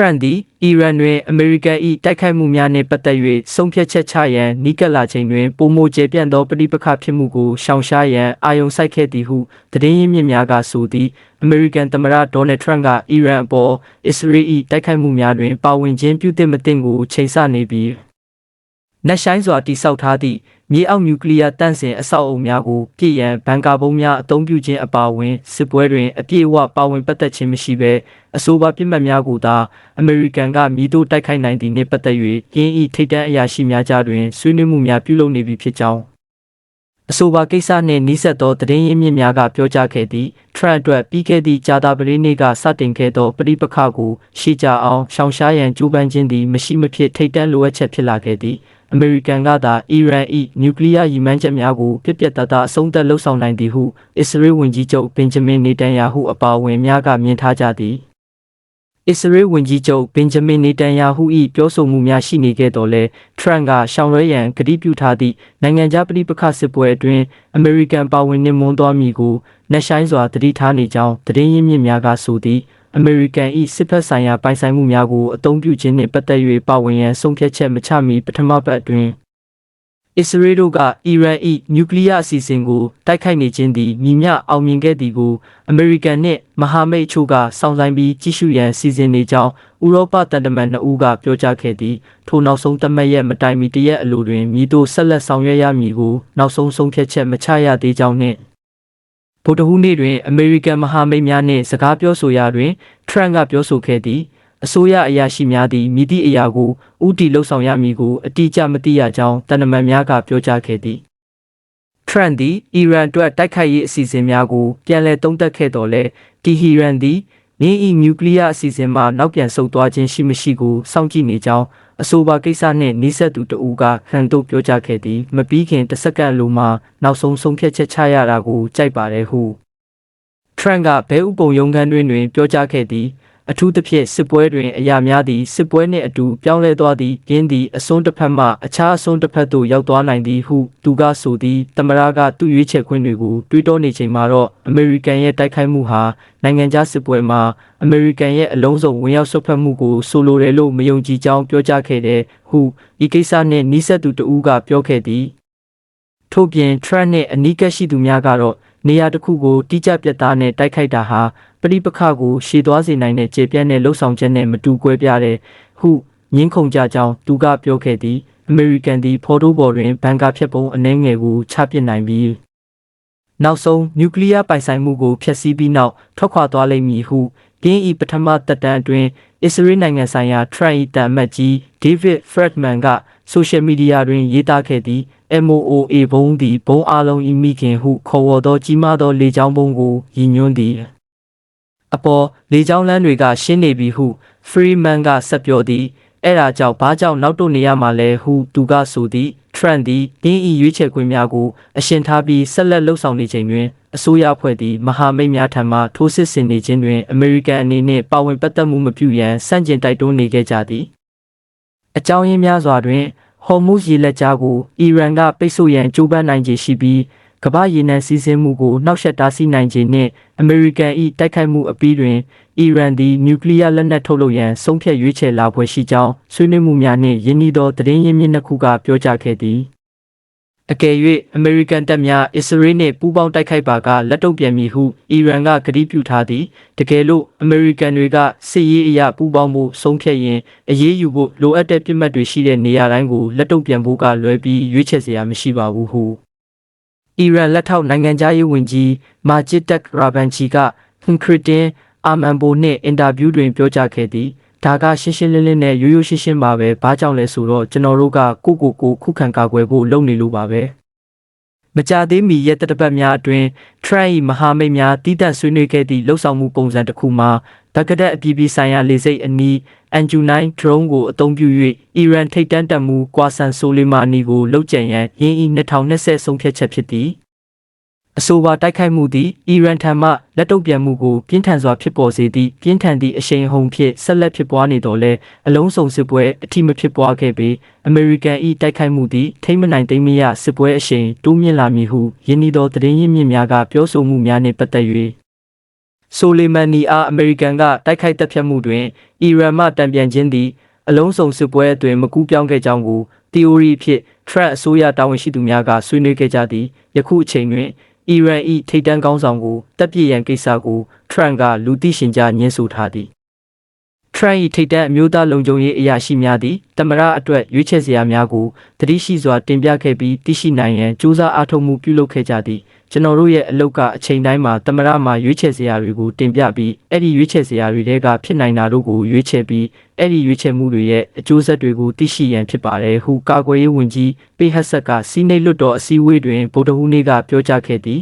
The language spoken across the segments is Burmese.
Trump သည်အီရန်တွင်အမေရိကန်၏တိုက်ခိုက်မှုများနှင့်ပတ်သက်၍ဆုံးဖြတ်ချက်ချရန်နီးကပ်လာချိန်တွင်ပုံမိုကျေပြန့်သောပဋိပက္ခဖြစ်မှုကိုရှောင်ရှားရန်အာရုံစိုက်ခဲ့သည်ဟုသတင်းရင်းမြစ်များကဆိုသည်အမေရိကန်သမ္မတဒေါ်နယ်ထရန့်ကအီရန်အပေါ်အစ္စရေး၏တိုက်ခိုက်မှုများတွင်ပါဝင်ခြင်းပြုသင့်မသင့်ကိုချိန်ဆနေပြီး နက်ရှိုင်းစွာတိစောက်ထားသည့်မြေအောက်နျူကလ িয়ার တန့်စင်အဆောက်အအုံများကိုပြည်ရန်ဘန်ကာဘုံများအသုံးပြုခြင်းအပါအဝင်စစ်ပွဲတွင်အပြည့်အဝပါဝင်ပတ်သက်ခြင်းမရှိဘဲအဆိုပါပြစ်မှတ်များကိုသာအမေရိကန်ကမြည်တို့တိုက်ခိုက်နိုင်သည့်နှင့်ပတ်သက်၍ရင်းဤထိတ်တန့်အရာရှိများကြားတွင်ဆွေးနွေးမှုများပြုလုပ်နေပြီဖြစ်ကြောင်းအဆိုပါကိစ္စနှင့်နှိစက်သောသတင်းရင်းမြစ်များကပြောကြားခဲ့သည်ထရန့်အတွက်ပြီးခဲ့သည့်ဂျာတာပရိနေ့ကစတင်ခဲ့သောပဋိပက္ခကိုရှေ့ကြအောင်ရှောင်ရှားရန်ကြိုးပမ်းခြင်းသည်မရှိမဖြစ်ထိတ်တန့်လိုအပ်ချက်ဖြစ်လာခဲ့သည် အမေရိကန်ကသာအီရန်၏နျူကလ িয়ার ရည်မှန်းချက်များကိုပြက်ပြက်သားသားအဆုံးသတ်လှုပ်ဆောင်နိုင်သည်ဟုအစ္စရေးဝန်ကြီးချုပ်ဘင်ဂျမင်နေတန်ယာဟုအပါအဝင်များကမြင်ထားကြသည်အစ္စရေးဝန်ကြီးချုပ်ဘင်ဂျမင်နေတန်ယာဟု၏ပြောဆိုမှုများရှိနေခဲ့တော်လဲထရန့်ကရှောင်ရဲရန်ကတိပြုထားသည့်နိုင်ငံခြားပဋိပက္ခစစ်ပွဲအတွင်းအမေရိကန်ပါဝင်နှင့်မွန်းသွားမည်ကိုနှက်ဆိုင်စွာတတိထားနေကြောင်းသတင်းရင်းမြစ်များကဆိုသည် အမေရိကန်၏စစ်ဖက်ဆိုင်ရာပိုင်ဆိုင်မှုများကိုအသုံးပြုခြင်းနှင့်ပတ်သက်၍ပါဝင်ရန်ဆုံးဖြတ်ချက်မချမီပထမပတ်အတွင်းအစ္စရေးတို့ကအီရန်၏နျူကလ িয়ার အစီအစဉ်ကိုတိုက်ခိုက်နေခြင်းသည်မြမျှအောင်မြင်ခဲ့သည်ကိုအမေရိကန်နှင့်မဟာမိတ်အချို့ကစောင့်ဆိုင်ပြီးကြည့်ရှုရန်စီစဉ်နေကြောင်းဥရောပတန်တမန်နှစ်ဦးကပြောကြားခဲ့သည်ထိုနောက်ဆုံးသတ်မှတ်ရက်မတိုင်မီတရက်အလိုတွင်မိတို့ဆက်လက်ဆောင်ရွက်ရမည်ကိုနောက်ဆုံးဆုံးဖြတ်ချက်မချရသေးကြောင်းနှင့် ဗုဒ္ဓဟူးနေ့တွင် အမေရိကန်မဟာမိတ်များနှင့် စကားပြောဆိုရာတွင် ထရန့်က ပြောဆိုခဲ့သည်အစိုးရအရာရှိများသည်မိသည့်အရာကိုဥတီလှုပ်ဆောင်ရမည်ကို အတိအကျမသိရကြောင်းတန်တမန်များက ပြောကြားခဲ့သည်ထရန့်သည်အီရန်အတွက်တိုက်ခိုက်ရေးအစီအစဉ်များကို ပြန်လည်သုံးသပ်ခဲ့တော်လဲတီဟီရန်သည် နင်းဤနျူကလ িয়ার အစီအစဉ်မှနောက်ပြန်ဆုတ်သွားခြင်းရှိမရှိကိုစောင့်ကြည့်နေကြောင်းအဆိုပါကိစ္စနှင့်နှိစက်သူတဦးကခန်တို့ပြောကြားခဲ့သည်မပြီးခင်တစ်စက္ကန့်လိုမှနောက်ဆုံးဆုံးဖြတ်ချက်ချရတာကိုကြိုက်ပါတယ်ဟုထရန့်ကဘဲဥပုံရုံးခန်းတွင်တွင်ပြောကြားခဲ့သည် အထူးသဖြင့်စစ်ပွဲတွင်အရာများသည့်စစ်ပွဲနှင့်အတူပြောင်းလဲသွားသည့်ရင်းသည့်အစွန်းတစ်ဖက်မှအခြားအစွန်းတစ်ဖက်သို့ရောက်သွားနိုင်သည်ဟုသူကဆိုသည်တမရကသူ့ရွေးချယ်ခွင့်တွေကိုတွေးတောနေချိန်မှာတော့အမေရိကန်ရဲ့တိုက်ခိုက်မှုဟာနိုင်ငံခြားစစ်ပွဲမှာအမေရိကန်ရဲ့အလုံးစုံဝင်ရောက်ဆွတ်ဖက်မှုကိုဆိုလိုတယ်လို့မယုံကြည်ကြောင်းပြောကြားခဲ့တယ်ဟုဤကိစ္စနှင့်နှိစက်သူတဦးကပြောခဲ့သည်ထို့ပြင်ထရန့်နှင့်အနီးကပ်ရှိသူများကတော့ နေရာတစ်ခုကိုတိကျပြတ်သားနဲ့တိုက်ခိုက်တာဟာပဋိပက္ခကိုရှေ့သွားစေနိုင်တဲ့ကျေပြန့်တဲ့လှုပ်ဆောင်ချက်နဲ့မတူကွဲပြားတဲ့ဟုငင်းခုန်ကြကြောင်းသူကပြောခဲ့သည်အမေရိကန်သည်ဖော်တိုးဘော်တွင်ဘန်ကာဖြတ်ပုံအနှဲငယ်ကိုချပစ်နိုင်ပြီးနောက်ဆုံးနျူကလ িয়ার ပိုင်ဆိုင်မှုကိုဖျက်ဆီးပြီးနောက်ထွက်ခွာသွားလိမ့်မည်ဟုကင်းဤပထမတက်တန်းအတွင်းအစ္စရေးနိုင်ငံဆိုင်ရာထရန့်ဤတန်မတ်ကြီးဒေးဗစ်ဖရက်မန်က ဆိုရှယ်မီဒီယာတွင်ရေးသားခဲ့သည် MOOA ဘုံသည်ဘုံအလုံးဤမိခင်ဟုခေါ်ဝေါ်သောကြီးမားသောလေကြောင်းဘုံကိုရည်ညွှန်းသည်အပေါ်လေကြောင်းလမ်းတွေကရှင်းနေပြီဟု Freeman ကဆက်ပြောသည်အဲ့ဒါကြောင့်ဘာကြောင့်နောက်တုတ်နေရမှာလဲဟုသူကဆိုသည် Trend သည်တင်းဤရွေးချယ်ခွင့်များကိုအရှင်ထားပြီးဆက်လက်လှုပ်ဆောင်နေချိန်တွင်အစိုးရအဖွဲ့သည်မဟာမိတ်များထံမှထိုးစစ်ဆင်နေခြင်းတွင်အမေရိကန်အနေနှင့်ပါဝင်ပတ်သက်မှုမပြုရန်စန့်ကျင်တိုက်တွန်းနေခဲ့ကြသည်အကြောင်းရင်းများစွာတွင် ဟော်မုဇ်ရေလက်ကြားကိုအီရန်ကပိတ်ဆို့ရန်ကြိုးပမ်းနိုင်ခြေရှိပြီးကမ္ဘာရေနံစည်းစိမ်မှုကိုနှောက်ယှက်တားဆီးနိုင်ခြင်းနှင့်အမေရိကန်၏တိုက်ခိုက်မှုအပြီးတွင်အီရန်သည်နျူကလ িয়ার လက်နက်ထုတ်လုပ်ရန်ဆုံးဖြတ်ရွေးချယ်လာဖွယ်ရှိကြောင်းဆွေးနွေးမှုများနှင့်ယင်းဤသောသတင်းရင်းမြစ်နှစ်ခုကပြောကြားခဲ့သည် အကယ်၍အမေရိကန်တပ်များအစ္စရေးနှင့်ပူးပေါင်းတိုက်ခိုက်ပါကလက်တုံ့ပြန်မည်ဟုအီရန်ကကတိပြုထားသည်တကယ်လို့အမေရိကန်တွေကစစ်ရေးအရာပူးပေါင်းမှုဆုံးဖြတ်ရင်အရေးယူဖို့လိုအပ်တဲ့ပြစ်မှတ်တွေရှိတဲ့နေရာတိုင်းကိုလက်တုံ့ပြန်ဖို့ကလွဲပြီးရွေးချယ်စရာမရှိပါဘူးဟုအီရန်လက်ထောက်နိုင်ငံသားရေးဝန်ကြီးမာဂျစ်တက်ရာဘန်ချီကဟွန်ခရစ်တင်အာမန်ဘိုနှင့်အင်တာဗျူးတွင်ပြောကြားခဲ့သည် ဒါကရှင်းရှင်းလင်းလင်းနဲ့ရိုးရိုးရှင်းရှင်းပါပဲဘာကြောင့်လဲဆိုတော့ကျွန်တော်တို့ကကိုကိုကိုခုခံကာကွယ်ဖို့လုပ်နေလို့ပါပဲမကြသေးမီရက်တပတ်များအတွင်း Trump ၏မဟာမိတ်များတည်တံ့ဆွေးနွေးခဲ့သည့်လှုပ်ဆောင်မှုပုံစံတစ်ခုမှာဘဂဒက်အပြည်ပြည်ဆိုင်ရာလေဆိပ်အနီး Anju-9 drone ကိုအသုံးပြု၍အီရန်ထိပ်တန်းတပ်မှူးကွာဆန်ဆိုလီမာနီကိုလှုပ်ကြံရန်ရင်းဤ2020ဆုံးဖြတ်ချက်ဖြစ်သည် အဆိုပါတိုက်ခိုက်မှုသည်အီရန်ထံမှလက်တုပ်ပြန်မှုကိုပြင်းထန်စွာဖြစ်ပေါ်စေသည့်ပြင်းထန်သည့်အရှိန်အဟုန်ဖြင့်ဆက်လက်ဖြစ်ပွားနေတော်လဲအလုံးစုံစစ်ပွဲအထိမဖြစ်ပွားခဲ့ပေအမေရိကန်၏တိုက်ခိုက်မှုသည်ထိမ့်မနိုင်သိမ်းမရစစ်ပွဲအရှိန်တိုးမြင့်လာမည်ဟုယင်းဤသောသတင်းရင်းမြစ်များကပြောဆိုမှုများနှင့်ပတ်သက်၍ဆိုလီမန်နီအားအမေရိကန်ကတိုက်ခိုက်တပ်ဖြတ်မှုတွင်အီရန်မှတံပြန်ခြင်းသည်အလုံးစုံစစ်ပွဲအတွင်းမကူးပြောင်းခဲ့ကြောင်းကို theory အဖြစ် Trump အစိုးရတာဝန်ရှိသူများကဆွေးနွေးခဲ့ကြသည်ယခုအချိန်တွင် အီရန်၏ထိပ်တန်းကောင်းဆောင်ကိုတပ်ပြစ်ရန်ကိစ္စကို Trump ကလူသိရှင်ကြားညှင်းဆိုထားသည် Trump ၏ထိပ်တန်းအမျိုးသားလုံခြုံရေးအရာရှိများသည်တမရအတွက်ရွေးချယ်စရာများကိုတတိရှိစွာတင်ပြခဲ့ပြီးသိရှိနိုင်ရန်စူးစမ်းအားထုတ်မှုပြုလုပ်ခဲ့ကြသည်ကျွန်တော်တို့ရဲ့အလုပ်ကအချိန်တိုင်းမှာတမရမှာရွေးချယ်စရာတွေကိုတင်ပြပြီးအဲ့ဒီရွေးချယ်စရာတွေတဲကဖြစ်နိုင်တာတို့ကိုရွေးချယ်ပြီးအဲ့ဒီရွေးချယ်မှုတွေရဲ့အကျိုးဆက်တွေကိုသိရှိရန်ဖြစ်ပါတယ်ဟုကာကွယ်ရေးဝန်ကြီးပေဟက်ဆက်ကစီးနိတ်လွတ်တော်အစည်းအဝေးတွင်ဗုဒ္ဓဟူးနေ့ကပြောကြားခဲ့သည်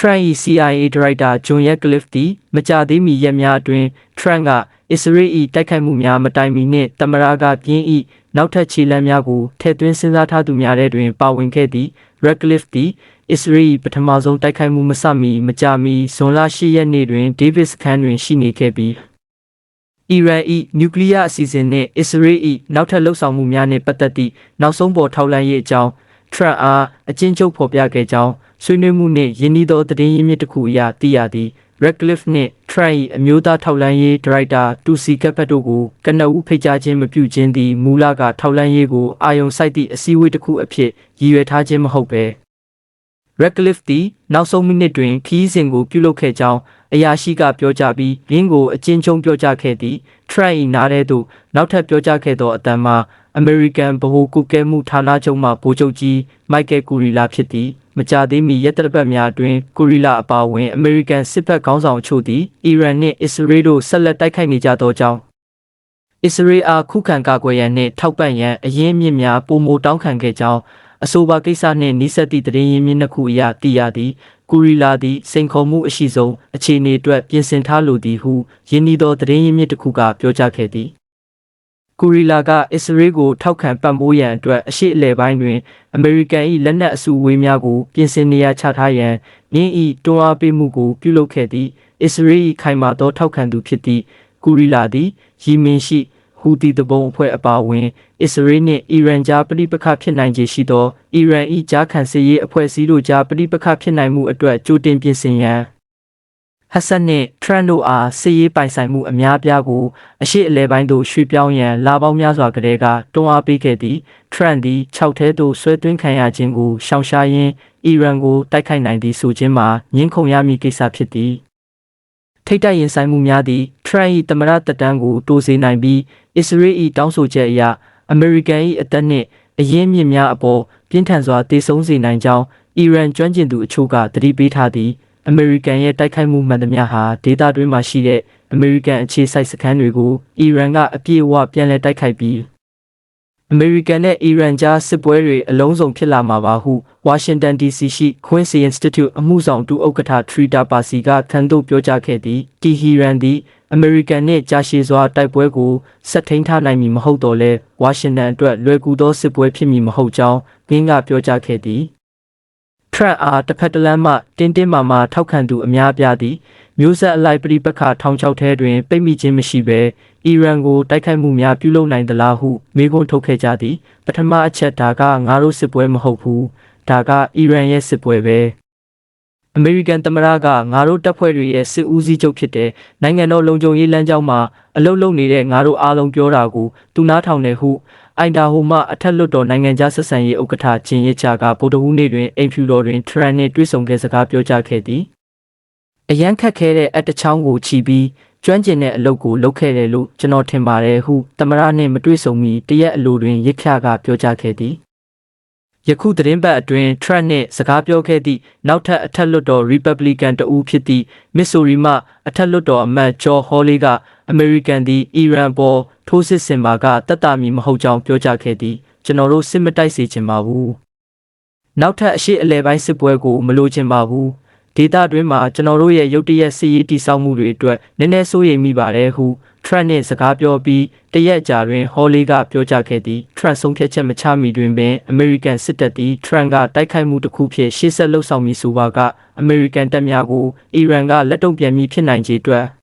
Trump ၏ CIA ဒါရိုက်တာဂျွန်ရက်ဂလစ်သည်မကြသေးမီရက်များအတွင်း Trump ကအစ္စရေး၏တိုက်ခိုက်မှုများမတိုင်မီနှင့်တမရာကပြင်း၏နောက်ထပ်ခြေလှမ်းများကိုထည့်သွင်းစဉ်းစားထားသူများထဲတွင် ပါဝင်ခဲ့သည့် Radcliffe သည်အစ္စရေး၏ပထမဆုံးတိုက်ခိုက်မှုမစမီမကြာမီဇွန်လ10ရက်နေ့တွင်ဒေးဗစ်စခန်းတွင်ရှိနေခဲ့ပြီးအီရန်၏နျူကလ িয়ার အစီအစဉ်နှင့်အစ္စရေး၏နောက်ထပ်လှုပ်ဆောင်မှုများနှင့်ပတ်သက်သည့်နောက်ဆုံးပေါ်ထောက်လှမ်းရေးအကြောင်း Trump အားအကျဉ်းချုပ်ဖော်ပြခဲ့ကြောင်း ဆွေးနွေးမှုနှင့်ယင်းဤသောသတင်းရင်းမြစ်တစ်ခုအရသိရသည် Radcliffe နှင့် Trump ၏အမျိုးသားထောက်လှမ်းရေးဒါရိုက်တာတူစီကပ်ဖက်တို့ကိုကနဦးဖိတ်ကြားခြင်းမပြုခြင်းသည်မူလကထောက်လှမ်းရေးကိုအာယုံစိုက်သည့်အစည်းအဝေးတစ်ခုအဖြစ်ရည်ရွယ်ထားခြင်းမဟုတ်ဘဲ Radcliffe သည်နောက်ဆုံးမိနစ်တွင်ခီးစဉ်ကိုပြုလုပ်ခဲ့ကြောင်းအရာရှိကပြောကြားပြီးရင်းကိုအကျဉ်းချုံပြောကြားခဲ့သည် Trump ၏နားထဲသို့နောက်ထပ်ပြောကြားခဲ့သောအတန်မှာ American ဗဟိုကုကဲမှုဌာနချုပ်မှဗိုလ်ချုပ်ကြီး Michael Kurila ဖြစ်သည် မကြသေးမီရက်တရပတ်များအတွင်းကူရီလာအပါအဝင် American စစ်ဘက်ခေါင်းဆောင်အချို့သည်အီရန်နှင့်အစ္စရေးတို့ဆက်လက်တိုက်ခိုက်နေကြသောကြောင့်အစ္စရေးအားခုခံကာကွယ်ရန်နှင့်ထောက်ပံ့ရန်အရင်းမြစ်များပုံမတောင်းခံခဲ့ကြောင်းအဆိုပါကိစ္စနှင့်နှိစက်သည့်တရင်ရင်းမြစ်နှစ်ခုအရသိရသည်ကူရီလာသည်စိန်ခေါ်မှုအရှိဆုံးအခြေအနေအတွက်ပြင်ဆင်ထားလိုသည်ဟုယင်းဤသောတရင်ရင်းမြစ်တစ်ခုကပြောကြားခဲ့သည် ကူရီလာကအစ္စရေးကိုထောက်ခံပံ့ပိုးရန်အတွက်အရှိအလဲပိုင်းတွင်အမေရိကန်၏လက်နက်အစုအဝေးများကိုပြင်ဆင်နေရာချထားရန်မြင်း၏တွန်းအားပေးမှုကိုပြုလုပ်ခဲ့သည့်အစ္စရေး၏ခိုင်မာသောထောက်ခံသူဖြစ်သည့်ကူရီလာသည်ယီမင်ရှိဟူတီတဘုံအဖွဲ့အပါအဝင် အစ္စရေးနှင့်အီရန်ကြားပဋိပက္ခဖြစ်နိုင်ခြေရှိသောအီရန်၏ကြားခံစစ်ရေးအဖွဲ့အစည်းတို့ကြားပဋိပက္ခဖြစ်နိုင်မှုအတွက်ကြိုတင်ပြင်ဆင်ရန် ဟက်ဆန်နှင့်ထရန်တို့အားစစ်ရေးပိုင်ဆိုင်မှုအများပြားကိုအရှိအလဲပိုင်းသို့ရွှေ့ပြောင်းရန်လာပေါင်းများစွာကလေးကတွန်းအားပေးခဲ့သည်ထရန်သည်6ထဲသို့ဆွဲသွင်းခံရခြင်းကိုရှောင်ရှားရင်းအီရန်ကိုတိုက်ခိုက်နိုင်သည်ဆိုခြင်းမှာငင်းခုန်ရမည့်ကိစ္စဖြစ်သည်ထိတ်တိုက်ရင်ဆိုင်မှုများသည်ထရန်၏တမရတက်တန်းကိုတိုးစေနိုင်ပြီးအစ္စရေး၏တောင်းဆိုချက်အရအမေရိကန်၏အသက်နှင့်အရင်းမြစ်များအပေါ်ပြင်းထန်စွာတေဆုံးစေနိုင်ကြောင်းအီရန်ကျွမ်းကျင်သူအချို့ကသတိပေးထားသည် အမေရိကန်ရဲ့တိုက်ခိုက်မှုမှန်သမျှဟာဒေသတွင်းမှာရှိတဲ့အမေရိကန်အခြေစိုက်စခန်းတွေကိုအီရန်ကအပြည့်အဝပြန်လည်တိုက်ခိုက်ပြီးအမေရိကန်နဲ့အီရန်ကြားစစ်ပွဲတွေအလုံးစုံဖြစ်လာမှာပါဟုဝါရှင်တန် DC ရှိ Quincy Institute အမှုဆောင်တူဥက္ကဋ္ဌ Trita Parsi ကခံတို့ပြောကြားခဲ့သည်တီဟီရန်သည်အမေရိကန်နှင့်ကြာရှည်စွာတိုက်ပွဲကိုဆက်ထိန်ထားနိုင်မည်မဟုတ်တော့လဲဝါရှင်တန်အတွက်လွယ်ကူသောစစ်ပွဲဖြစ်မည်မဟုတ်ကြောင်းဂင်းကပြောကြားခဲ့သည် ထရန့်အားတစ်ဖက်တစ်လမ်းမှတင်းတင်းမာမာထောက်ခံသူအများပြားသည်မျိုးဆက်အလိုက်ပြည်ပခါထောင်ချောက်ထဲတွင်ပိတ်မိခြင်းမရှိဘဲအီရန်ကိုတိုက်ခိုက်မှုများပြုလုပ်နိုင်သလားဟုမေးခွန်းထုတ်ခဲ့ကြသည်ပထမအချက်ဒါကငါတို့စစ်ပွဲမဟုတ်ဘူးဒါကအီရန်ရဲ့စစ်ပွဲပဲအမေရိကန်သမ္မတကငါတို့တပ်ဖွဲ့တွေရဲ့စစ်ဦးစီးချုပ်ဖြစ်တဲ့နိုင်ငံတော်လုံခြုံရေးလမ်းကြောင်းမှာအလုလုပ်နေတဲ့ငါတို့အားလုံးပြောတာကိုသူနားထောင်တယ်ဟု အိုင်ဒါဟိုမှအထက်လွတ်တော်နိုင်ငံခြားဆက်ဆံရေးဥက္ကဋ္ဌဂျင်ရချာကဗုဒ္ဓဟူးနေ့တွင်အိမ်ဖြူတော်တွင်ထရန်နှင့်တွေ့ဆုံခဲ့စကားပြောကြားခဲ့သည်အရန်ခတ်ခဲတဲ့အတချောင်းကိုချီပြီးကျွမ်းကျင်တဲ့အလုပ်ကိုလုပ်ခဲ့တယ်လို့ကျွန်တော်ထင်ပါတယ်ဟုသမရနှင့်မတွေ့ဆုံမီတရက်အလိုတွင်ရစ်ခါကပြောကြားခဲ့သည်ယခုသတင်းပတ်အတွင်း Trump နှင့်စကားပြောခဲ့သည့်နောက်ထပ်အထက်လွှတ်တော် Republican တဦးဖြစ်သည့် Missouri မှအထက်လွှတ်တော်အမတ် Joe Hawley က American သည်အီရန်ပေါ် ထိုးစစ်ဆင်ပါကတတ်တာမီမဟုတ်ကြောင်းပြောကြားခဲ့သည်ကျွန်တော်တို့စစ်မတိုက်စေချင်ပါဘူးနောက်ထပ်အရှိအလဲပိုင်းစစ်ပွဲကိုမလိုချင်ပါဘူးဒေတာတွင်မှာကျွန်တော်တို့ရဲ့ရုတ်တရက်စစ်ရေးတိစောက်မှုတွေအတွက်နည်းနည်းစိုးရိမ်မိပါတယ်ဟု Trump နဲ့စကားပြောပြီးတရက်ကြာတွင် Hawley ကပြောကြားခဲ့သည် Trump ဆုံးဖြတ်ချက်မချမီတွင်ပင် American စစ်တပ်သည် Trump ကတိုက်ခိုက်မှုတစ်ခုဖြင့်ရှေ့ဆက်လှုပ်ဆောင်မည်ဆိုပါက American တပ်များကို Iran ကလက်တုံ့ပြန်မည်ဖြစ်နိုင်ခြေအတွက်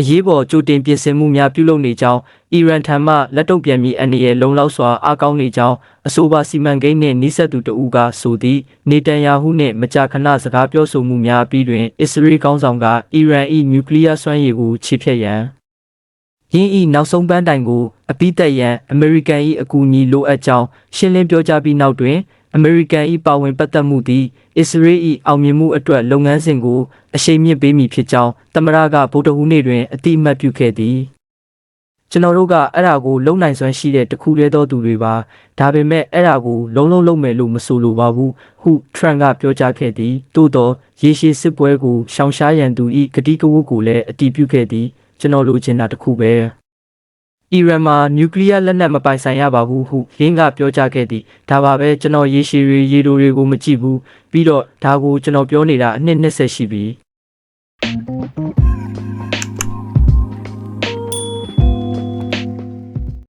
အရေးပေါ်ကြိုတင်ပြင်ဆင်မှုများပြုလုပ်နေကြောင်းအီရန်ထံမှလက်တုံ့ပြန်ပြီးအနေနဲ့လုံလောက်စွာအားကောင်းနေကြောင်းအဆိုပါစီမံကိန်းနှင့်နှိစက်သူတဦးကဆိုသည်နေတန်ယာဟုနှင့်မကြာခဏစကားပြောဆိုမှုများပြီးတွင်အစ္စရေးကောင်းဆောင်ကအီရန်၏နျူကလ িয়ার စွမ်းရည်ကိုချေဖျက်ရန်ယင်းဤနောက်ဆုံးပန်းတိုင်ကိုအပိသက်ရန်အမေရိကန်၏အကူအညီလိုအပ်ကြောင်းရှင်းလင်းပြောကြားပြီးနောက်တွင် အမေရိကန်၏ပါဝင်ပတ်သက်မှုသည်အစ္စရေး၏အောင်မြင်မှုအတွက်လုပ်ငန်းစဉ်ကိုအရှိန်မြင့်ပေးမည်ဖြစ်ကြောင်းသမ္မတကဗုဒ္ဓဟူးနေ့တွင်အတိအမှတ်ပြုခဲ့သည်ကျွန်တော်တို့ကအဲ့ဒါကိုလုံနိုင်စွမ်းရှိတဲ့တခုတည်းသောသူတွေပါဒါပေမဲ့အဲ့ဒါကိုလုံးလုံးလုံးမယ်လို့မဆိုလိုပါဘူးဟုထရန့်ကပြောကြားခဲ့သည်သို့သောရေရှည်စစ်ပွဲကိုရှောင်ရှားရန်သူ၏ဂတိကဝတ်ကိုလည်းအတည်ပြုခဲ့သည်ကျွန်တော်လိုချင်တာတစ်ခုပဲ အီရန်မှာနျူကလ িয়ার လက်နက်မပိုင်ဆိုင်ရပါဘူးဟုရင်းကပြောကြားခဲ့သည်ဒါပါပဲကျွန်တော်ရေရှည်တွေရေတိုတွေကိုမကြည့်ဘူးပြီးတော့ဒါကိုကျွန်တော်ပြောနေတာအနှစ်20ရှိပြီ